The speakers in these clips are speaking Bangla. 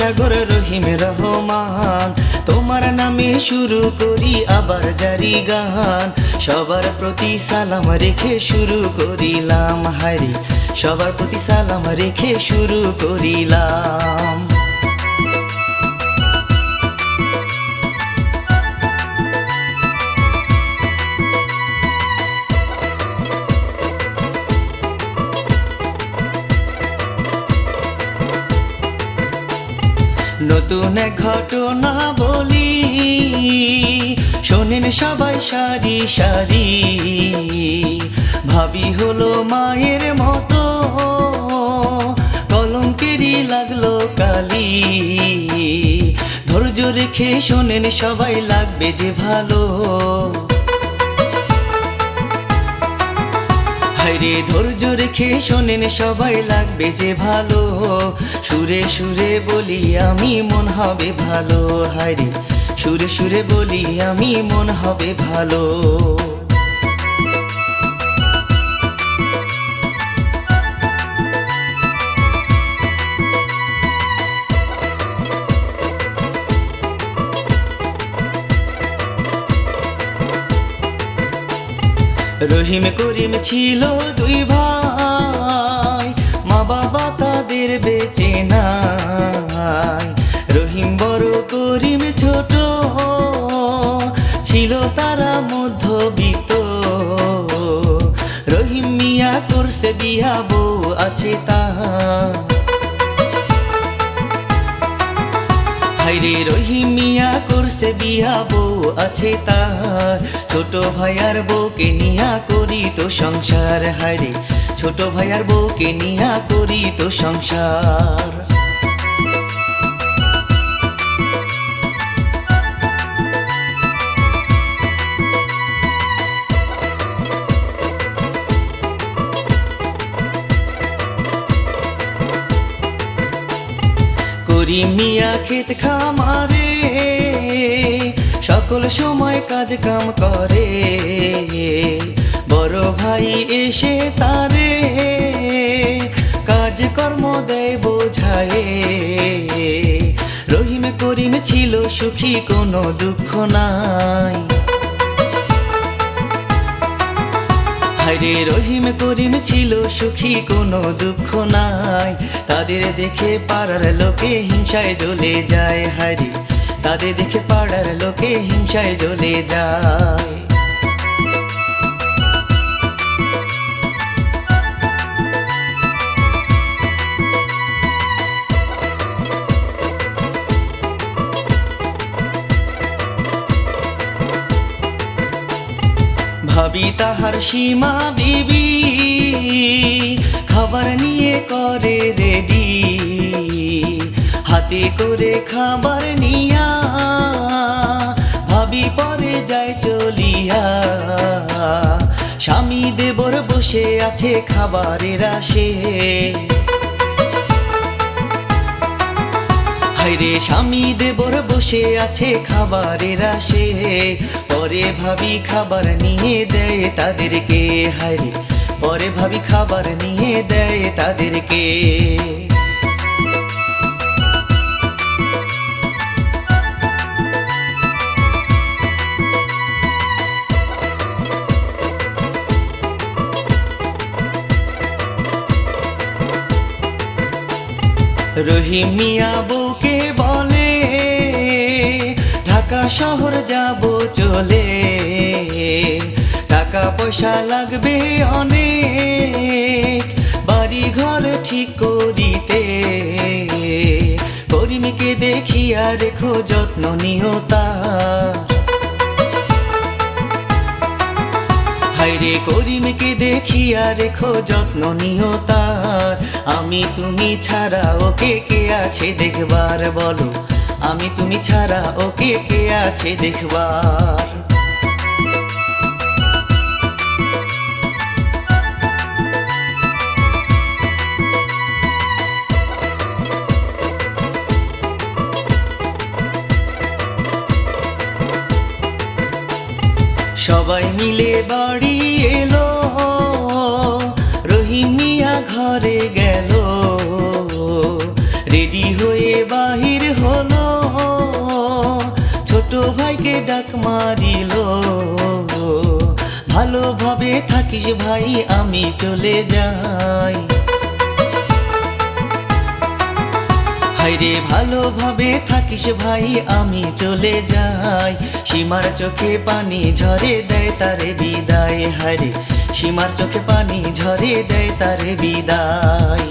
সাগর রহিম রহমান। তোমার নামে শুরু করি আবার জারি গান। সবার প্রতি সালাম রেখে শুরু করিলাম হারি সবার প্রতি সালাম রেখে শুরু করিলাম। এক ঘটনা বলি, শোনেন সবাই সারি সারি। ভাবি হলো মায়ের মতো, কলঙ্কেরই লাগল কালি। ধৈর্য রেখে শোনেন সবাই লাগবে যে ভালো। হাইরে ধৈর্য রেখে শোনেন সবাই, লাগবে যে ভালো। সুরে সুরে বলি, আমি মন হবে ভালো। হাইরে সুরে সুরে বলি, আমি মন হবে ভালো। রহিম করিম ছিল দুই ভাই। মা বাবা তাদের বেঁচে নাই। রহিম বড় করিম ছোট, ছিল তারা মধ্যবিত্ত। রহিম মিয়া করছে বিয়া, বউ আছে তাহার হাইরে রহিমিয়া করছে বিয়া বউ আছে তার ছোট ভাইয়ার বউকে নিয়া করি তো সংসার হাইরে ছোট ভাইয়ার বউকে নিয়া করি তো সংসার করি মিয়া ক্ষেত খামারে সকল সময় কাজ কাম করে। বড় ভাই এসে তারে কাজ কর্ম দেয় বোঝায়। রহিম করিম ছিল সুখী, কোনো দুঃখ নাই। হায়রে রহিম করিম ছিল সুখী, কোনো দুঃখ নাই। তাদের দেখে পাড়ার লোকে হিংসায় জ্বলে যায়, হায়রে তাদের দেখে পাড়ার লোকে হিংসায় জ্বলে যায়। ভাবি তাহার সীমা বিবি, খাবার নিয়ে করে রেডি। হাতে করে খাবার নিয়া আছে খাবারের আসে। হাইরে স্বামী দেবর বসে আছে খাবারের আসে। পরে ভাবি খাবার নিয়ে দেয় তাদেরকে। হাইরে পরে ভাবি খাবার নিয়ে দেয় তাদেরকে। রহিমিয়া বউকে বলে, ঢাকা শহর যাব চলে। টাকা পয়সা লাগবে অনেক বাড়ি ঘর ঠিক করিতে। করিমকে দেখিয়া রেখো যত্ন নিও তার হাইরে করিমকে দেখিয়া রেখো, যত্ন নিও তার। আমি তুমি ছাড়া ওকে কে আছে দেখবার, বলো। আমি তুমি ছাড়া ওকে কে আছে দেখবার। সবাই মিলে বাড়ি এলো। ঘরে গেল। রেডি হয়ে বাহির হল। ছোট ভাইকে ডাক মারিল। ভালোভাবে থাকিস ভাই, আমি চলে যাই। হাইরে ভালোভাবে থাকিস ভাই, আমি চলে যাই। সীমার চোখে পানি ঝরে দেয় তারে বিদায়। হারে সীমার চোখে পানি ঝরে দেয় তারে বিদায়।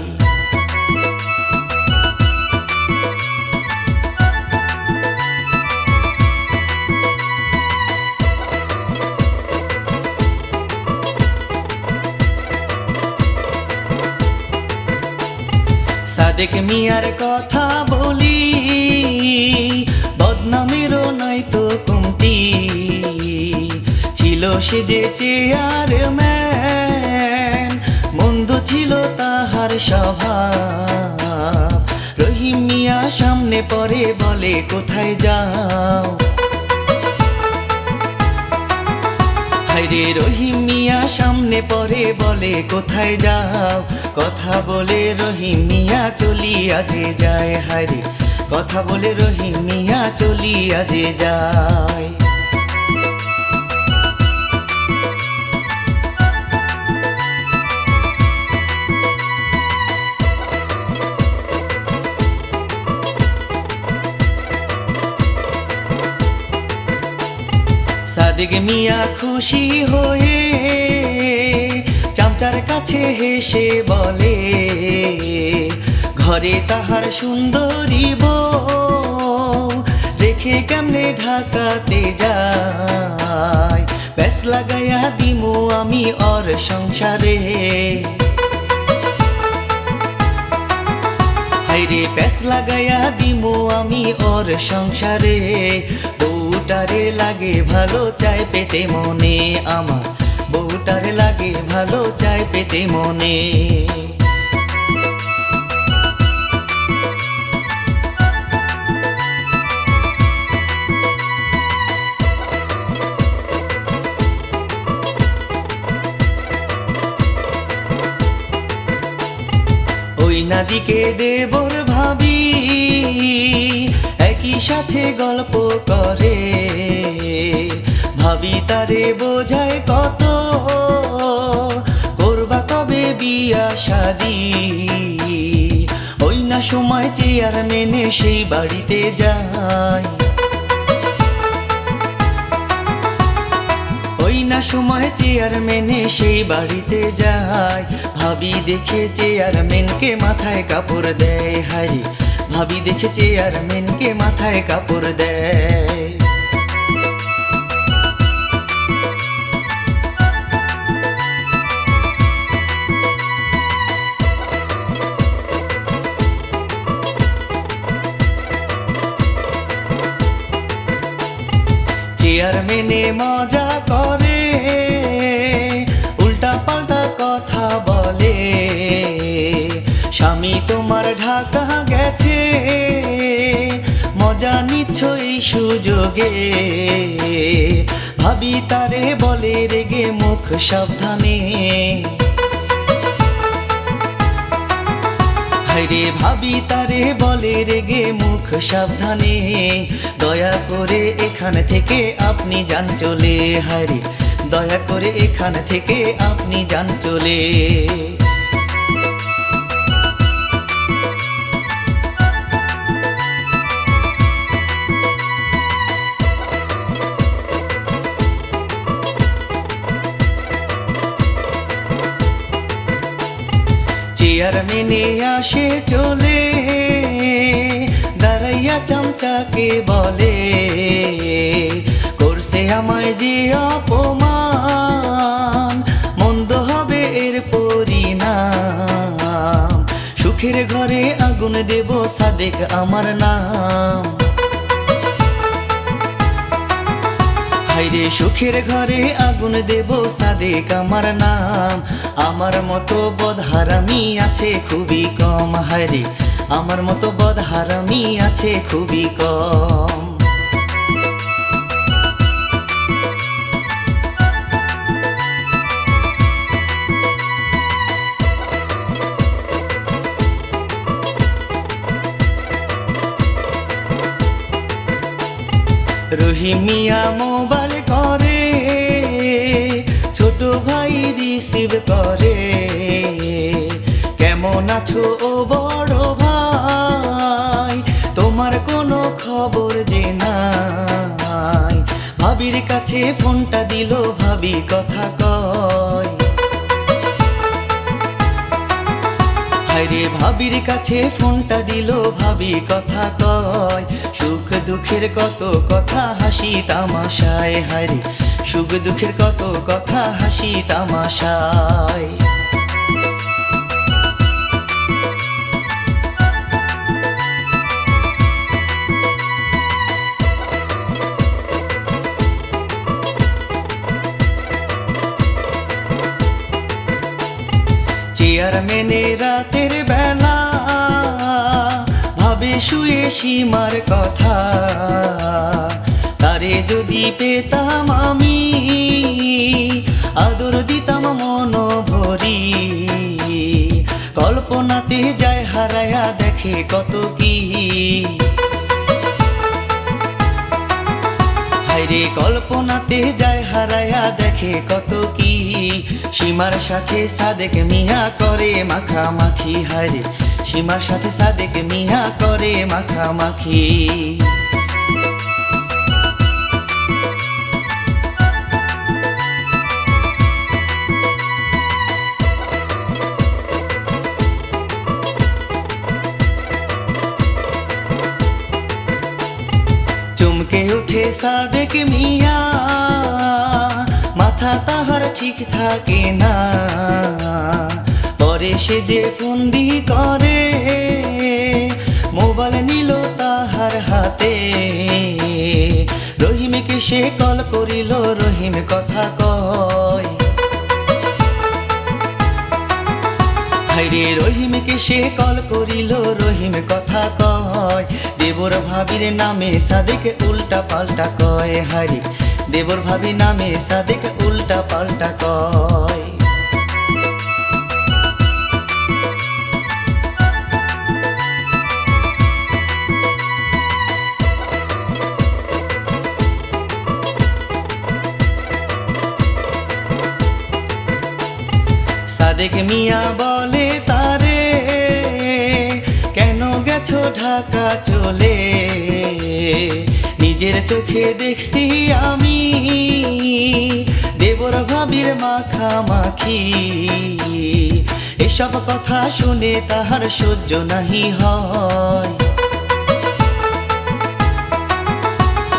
সাদেক মিয়ার কথা ছিল সে যে চেয়ার ম্যান মন্দ ছিল তাহার স্বভাব। রহিম মিয়া সামনে পরে বলে, কোথায় যাও? হাইরে রহিম মিয়া সামনে পরে বলে, কোথায় যাও? কথা বলে রহিম মিয়া, চলিয়া যে যায়। হাইরে কথা বলে রহিম মিয়া, চলিয়া যে যায়। সাদিক মিয়া খুশি হয়ে চামচার কাছে হেসে বলে, ঘরে তাহার সুন্দরী বউ, রেখে কেমনে ঢাকাতে যায়? ব্যাস লাগাইয়া দিমু আমি অর সংসারে। হাইরে প্যাস লাগাইয়া দিমু আমি ওর সংসারে। বউটারে লাগে ভালো চাই পেতে মনে আমার। বউটারে লাগে ভালো চাই পেতে মনে। ওই নাদিকে দেবর ভাবি একই সাথে গল্প করে। ভাবি তারে বোঝায় কত। করবা কবে বিয়া, শাদি? ওই না সময় চেয়ার মেনে সেই বাড়িতে যায় ওই না সময় চেয়ারম্যানে সেই বাড়িতে যায় ভাবি দেখে চেয়ারম্যানকে মাথায় কাপড় দেয় হাই ভাবি দেখে চেয়ারম্যানকে মাথায় কাপড় দেয়। চেয়ারম্যানে মজা করে উল্টা পাল্টা কথা বলে। স্বামী তোমার ঢাকা গেছে সুযোগে। ভাবি তারে বলে, রেগে মুখ সাবধানে। হাইরে ভাবি তারে বলে, রেগে মুখ সাবধানে। দয়া করে এখান থেকে আপনি যান চলে। হাইরে দয়া করে এখান থেকে আপনি যান চলে। চেয়ারম্যানে আসে চলে, দাঁড়াইয়া চামচাকে বলে, করছে আমায় যে অপমান, মন্দ হবে এর পরিণাম। সুখের ঘরে আগুন দেব সাদেক আমার নাম। হাইরে সুখের ঘরে আগুন দেব সাদেক আমার নাম। আমার মতো বদহারামি আছে খুবই কম হাইরে আমার মতো বদহারামি আছে খুবই কম। রহিমিয়া মোবাইল রিসিভ করে। কেমন আছো ও বড় ভাই? তোমার কোনো খবর যে নাই। ভাবির কাছে ফোনটা দিল, ভাবি কথা কয়। হায়রে, ভাবির কাছে ফোনটা দিল, ভাবি কথা কয়। সুখ দুঃখের কত কথা, হাসি তামাশায়, হায়রে। সুখ দুঃখের কত কথা হাসি তামাশায়। চেয়ারম্যানে রাতের বেলা ভাবে শুয়ে সীমার কথা। তারে যদি পেতাম আমি, আদর দিতাম মন ভরি কল্পনাতে যায় হারায়া দেখে কত কি। হায়রে, কল্পনাতে যায় হারায়া দেখে কত কি। সীমার সাথে সাদেক মিয়া করে মাখামাখি। হায়রে, সীমার সাথে সাদেক মিয়া করে মাখামাখি। সাদেক মিয়া মাথা তাহার ঠিক থাকে না পরে সে যে ফন্দি করে মোবাইল নিল তাহার হাতে রহিমকে সে কল করিল রহিম কথা কয় রহিমকে সে কল করিল রহিম কথা কয় দেবর ভাবির নামে সাদেক উল্টা পাল্টা কয়, হারি। দেবর ভাবি নামে সাদেক উল্টা পাল্টা কয়। সাদেক মিয়া বলে গেছো ঢাকা চলে। নিজের চোখে দেখছি আমি দেবর ভাবির মাখামাখি। এসব কথা শুনে তাহার সহ্য নাহি হয়।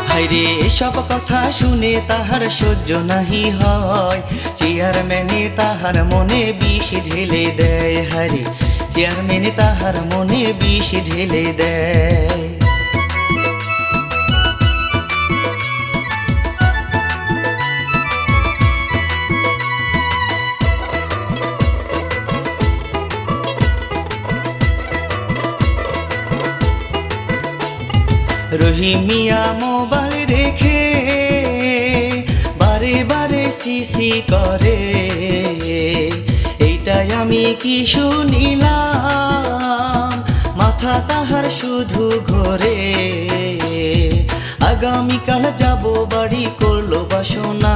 হায়রে, এসব কথা শুনে তাহার সহ্য নাহি হয়। চেয়ারম্যানে তাহার মনে বিষ ঢেলে দেয় হারে চেয়ারম্যানে তাহার মনে বিষ ঢেলে দেয়। রহিমিয়া মোবাইল রেখে বারে বারে সিসি করে। কি শুনিলাম? মাথা তাহার শুধু ঘোরে। আগামীকাল যাব, বাড়ি করল বাসনা।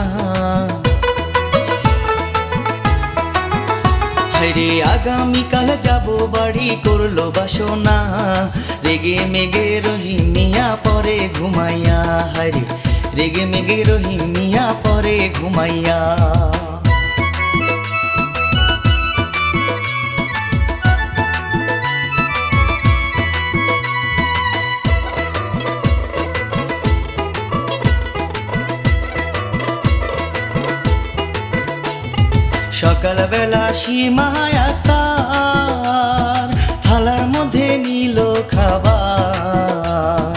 হায়রে, আগামীকাল যাব, বাড়ি করল বাসনা। রেগে মেগে রহিমিয়া পরে ঘুমাইয়া। হায়রে, রেগে মেগে রহিমিয়া পরে ঘুমাইয়া। সকালবেলা সীমায় তার থালার মধ্যে নিল খাবার।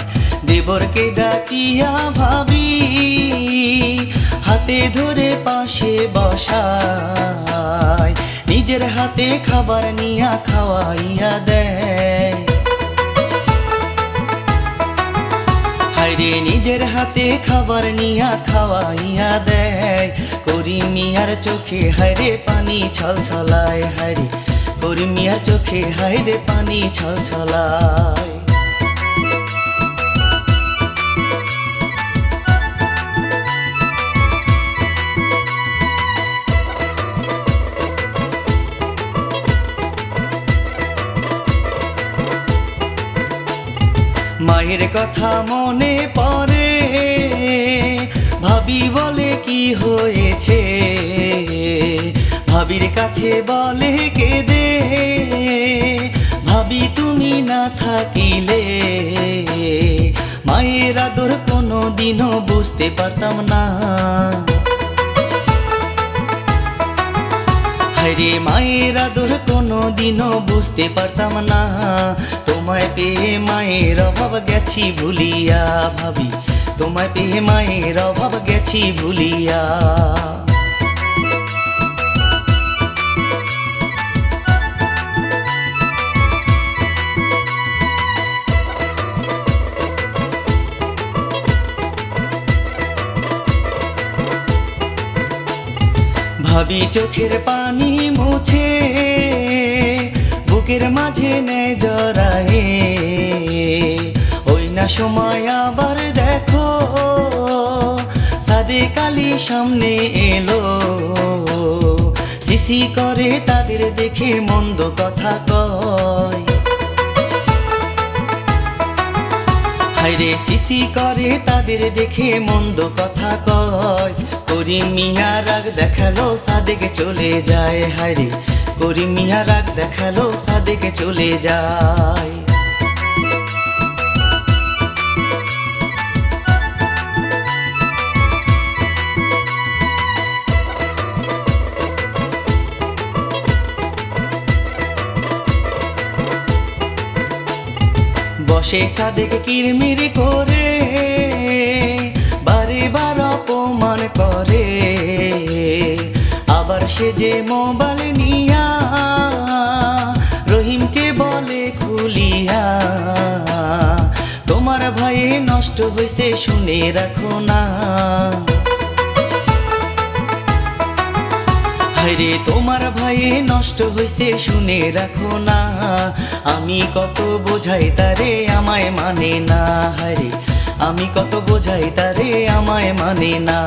দেবরকে ডাকিয়া ভাবি, হাতে ধরে পাশে বসায় নিজের হাতে খাবার নিয়া খাওয়াইয়া দেয়। হায়রে, নিজের হাতে খাবার নিয়া খাওয়াইয়া দেয়। মিয়ার চোখে হায়রে পানি ছল ছলায় হায়রে হরিমিয়ার চোখে হায়রে পানি ছল ছলায় মায়ের কথা মনে পা ভাবি বলে কি হয়েছে? ভাবির কাছে বলে কেঁদে। ভাবি, তুমি না থাকিলে। মায়ের আদর কোনো দিনও বুঝতে পারতাম না। হায়রে, মায়ের আদর কোনো দিনও বুঝতে পারতাম না। তোমায় পেয়ে মায়ের অভাব গেছি ভুলিয়া ভাবি। তোমায় পেয়ে মায়ের অভাব গেছি ভুলিয়া। ভাবি চোখের পানি মুছে, বুকের মাঝে নেয় জড়ায়ে। ওই না সময় আবার সাদে কালি সামনে এলো। সিসি করে তাদের দেখে মন্দ কথা কয়। হাইরে সিসি করে তাদের দেখে মন্দ কথা কয়। করিম মিয়া রাগ দেখাল, সাদেকে চলে যায়। হাইরে করিম মিয়া রাগ দেখাল, সাদেকে চলে যায়। বসে সাদেকে কিরমিরি করে, বারে বার অপমান করে। আবার সে যে মোবাইল নিয়া রহিমকে বলে খুলিয়া, তোমার ভাই নষ্ট হয়েছে শুনে রাখো না। হায়রে তোমার ভয়ে নষ্ট হয়েছে শুনে রাখো না। আমি কত বোঝাই তারে, আমায় মানে না। হরে আমি কত বোঝাই তারে, আমায় মানে না।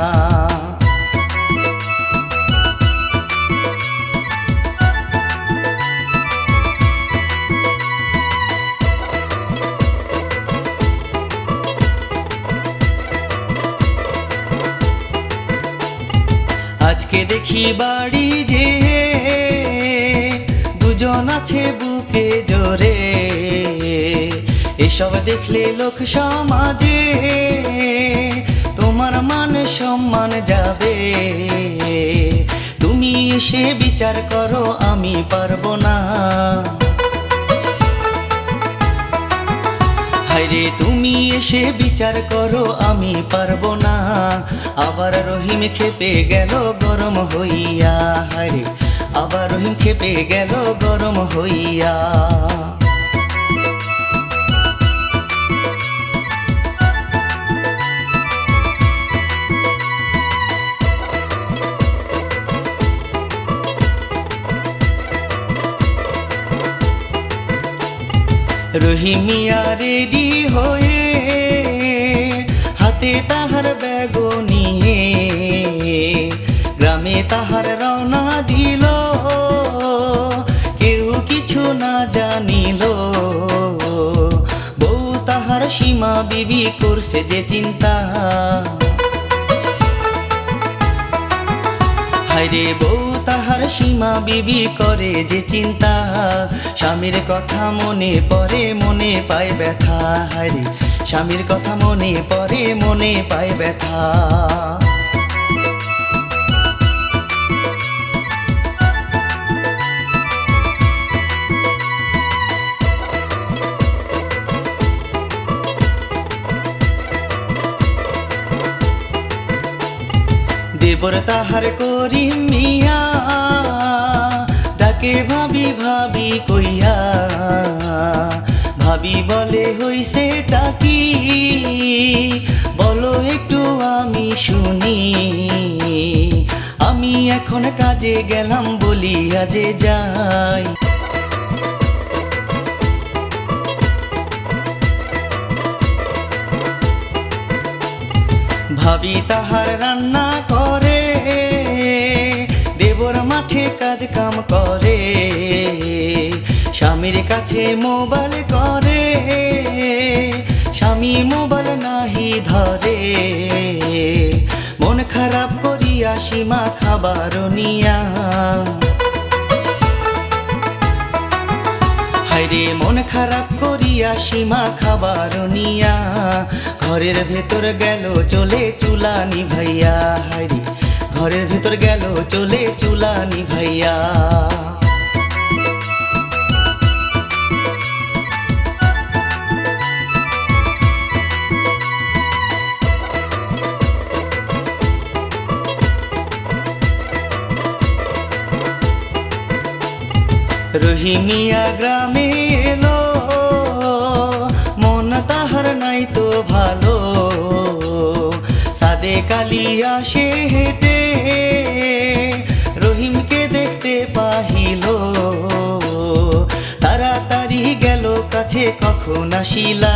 দেখি বাড়ি যে দুজন আছে বুকে জোরে। এসব দেখলে লোক সমাজে তোমার মান সম্মান যাবে। তুমি এসে বিচার করো, আমি পারব না। হায়রে তুমি এসে বিচার করো, আমি পারব না। আবার রহিম খেপে গেল, গরম হইয়া হরে আবার রহিম খেপে গেল, গরম হইয়া। রহিমিয়া রেডি হয়ে হাতে তাহার ব্যাগ নিয়ে গ্রামে তাহার রওনা দিল। কেউ কিছু না জানিল। বউ তাহার সীমা বিবি করছে যে চিন্তা। হায়রে বউ, তাহার সীমা বিবি করে যে চিন্তা। স্বামীর কথা মনে পরে মনে পায় ব্যথা। হায়রে স্বামীর কথা মনে পরে মনে পায় ব্যথা। দেবর তাহার করি মিয়া। ডাকে ভাবি ভাবি কইয়া। ভাবি বলে, হইছে টাকি বলো, একটু আমি শুনি। আমি এখন কাজে গেলাম বলিয়া যে যাই। ভাবি তাহার রান্না মাঠে কাজ কাম করে, স্বামীর কাছে মোবাইল করে, স্বামী মোবাইল নাহি ধরে। মন খারাপ করিয়া সীমা খাবার নিয়া। হায়রে, মন খারাপ করিয়া সীমা খাবার নিয়া। ঘরের ভেতর গেল চলে চুলা নিভাইয়া হায়রে। ঘরের ভেতর গেল চলে চুলা নিভাইয়া রহিমিয়া গ্রামে এলো মন তাহার নাই তো ভালো। কালিয়া সে হেঁটে রহিমকে দেখতে পাহিল। তাড়াতাড়ি গেল, কাছে কখন আসিলা?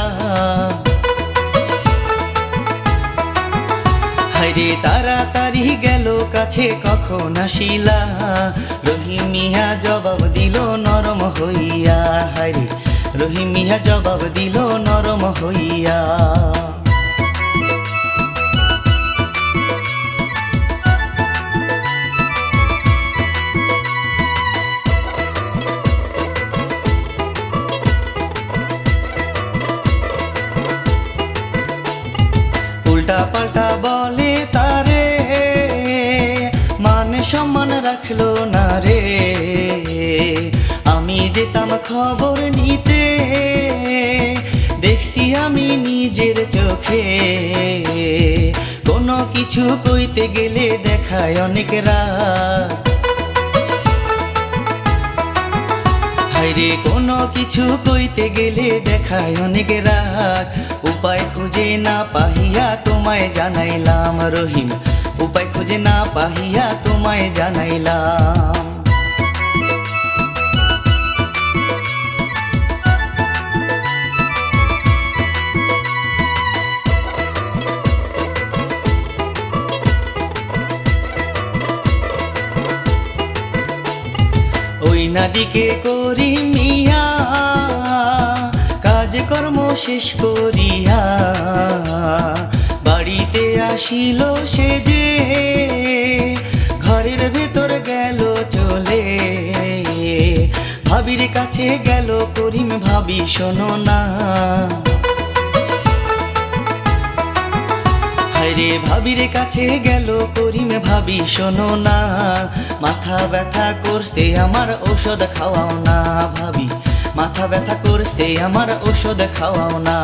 হায়রে, তাড়াতাড়ি গেল, কাছে কখন আসিলা? রহিমিয়া জবাব দিল, নরম হইয়া। হায়রে রহিমিয়া জবাব দিল, নরম হইয়া। খবর নিতে। দেখছি আমি নিজের চোখে। কোনো কিছু কইতে গেলে দেখায় অনেক রাত। হায়রে, কোনো কিছু কইতে গেলে দেখায় অনেক রাগ উপায় খুঁজে না পাহিয়া তোমায় জানাইলাম রহিম। উপায় খুঁজে না পাহিয়া তোমায় জানাইলাম। নাদিকে করি মিয়া কাজকর্ম শেষ করিয়া। বাড়িতে আসিল সে যে, ঘরের ভেতর গেল চলে। ভাবির কাছে গেল করিম, ভাবি শোনো না। হায়রে, ভাবির কাছে গেল করিম ভাবি, শোনো না, মাথা ব্যথা করছে, আমার ঔষধ খাওয়াও না ভাবি। মাথা ব্যথা করছে, আমার ঔষধ খাওয়াও না।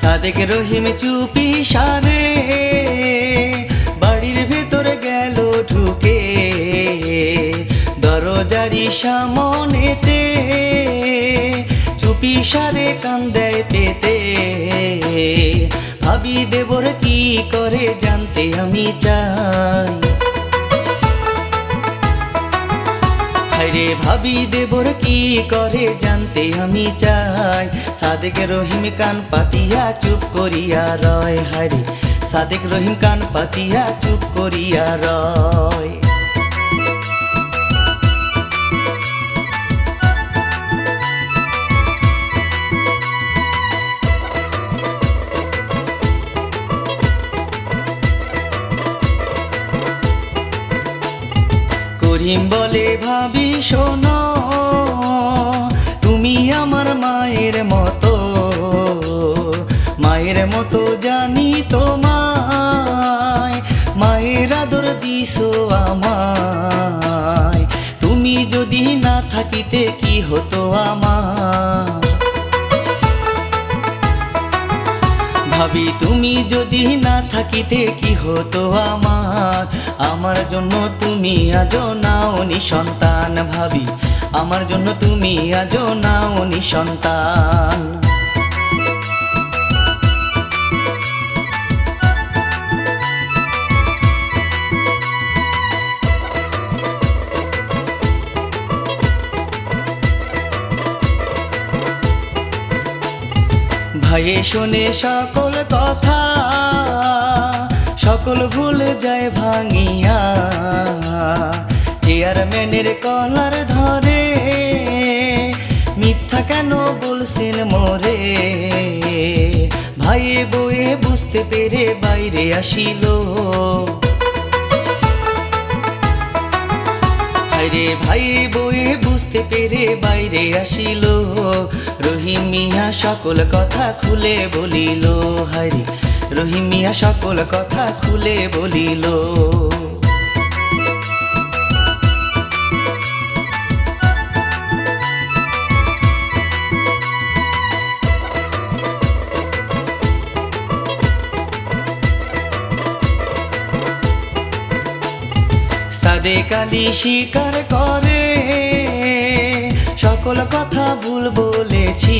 সাদেক রহিম চুপি সারে দরজারি সামনেতে, চুপি সারে কান্দায় পেতে। ভাবি দেবর কি করে জানতে আমি চাই। হায়রে ভাবি দেবর কি করে জানতে আমি চাই। সাদেক রহিম কান পাতিয়া চুপ করিয়া রয়, হায়রে। সাদেক রহিম কান পাতিয়া চুপ করিয়া রয়। শোনো তুমি আমার মায়ের মতো মায়ের মতো জানি তোমায় মায়ের আদর দিছো আমায়। তুমি যদি না থাকিতে কি হতো আমার? আমার জন্য তুমি আজও নাও সন্তান ভাবি। আমার জন্য তুমি আজও নাও সন্তান। ভাইয়ে শোনে সকল কথা, সকল ভুল যায় ভাঙিয়া। চেয়ারম্যানের কলার ধরে, মিথ্যা কেন বলছেন মোরে? ভাইয়ে বয়ে বুঝতে পেরে বাইরে আসিল। হায়রে ভাই বয়ে বুঝতে পেরে বাইরে আসিল। রহিম মিয়া সকল কথা খুলে বলিল হায়রে রহিম সকল কথা খুলে বলিল। সাদেক আলী স্বীকার করে। সকল কথা ভুল বলেছি।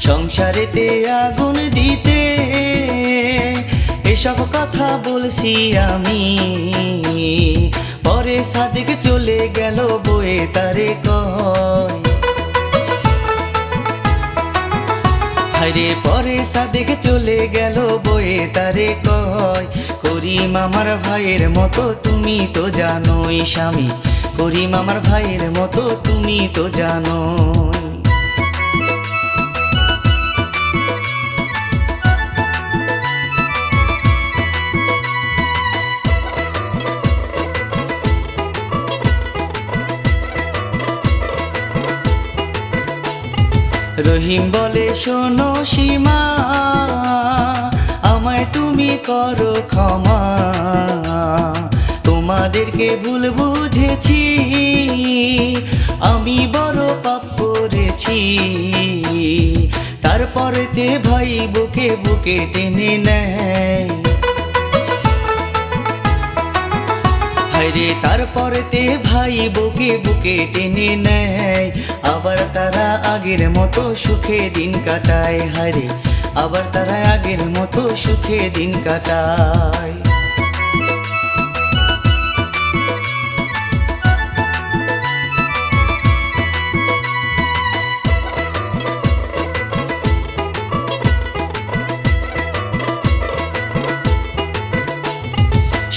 সংসারেতে আগুন দিতে। এসব কথা বলছি আমি। পরে সাদিক চলে গেল বয়ে তারে কয়। হায়রে, পরে সাদেক চলে গেল বয়ে তারে কয়। করিম আমার ভাইয়ের মতো, তুমি তো জানোই স্বামী। করিম আমার ভাইয়ের মতো, তুমি তো জানো রহিম বলে, শোনো সীমা আমায় তুমি করো ক্ষমা। তোমাদেরকে ভুল বুঝেছি, আমি বড় পাপ করেছি। তারপরেতে ভাই বুকে বুকে টেনে নেয়। হায়রে, তারপরেতে ভাই বুকে বুকে টেনে নেয়। আবার তারা আগের মতো সুখে দিন কাটায়, হায়রে। আবার তারা আগের মতো সুখে দিন কাটায়।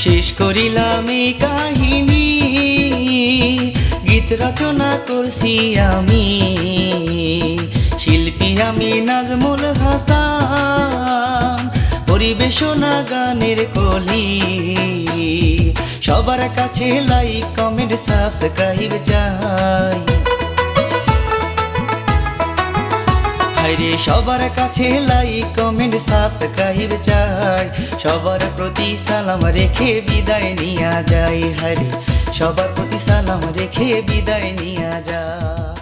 শেষ করিলাম এই কাহিনী, গীত রচনা করছি আমি। আমি নাজমুল হাসান, পরিবেশনা গানের কলি। সবার কাছে লাইক কমেন্ট সাবস্ক্রাইব চাই। হায়রে, সবার কাছে লাইক কমেন্ট সাবস্ক্রাইব চাই। সবার প্রতি সালাম রেখে বিদায় নিয়া যায় হায়রে, সবার প্রতি সালাম রেখে বিদায় নিয়া যায়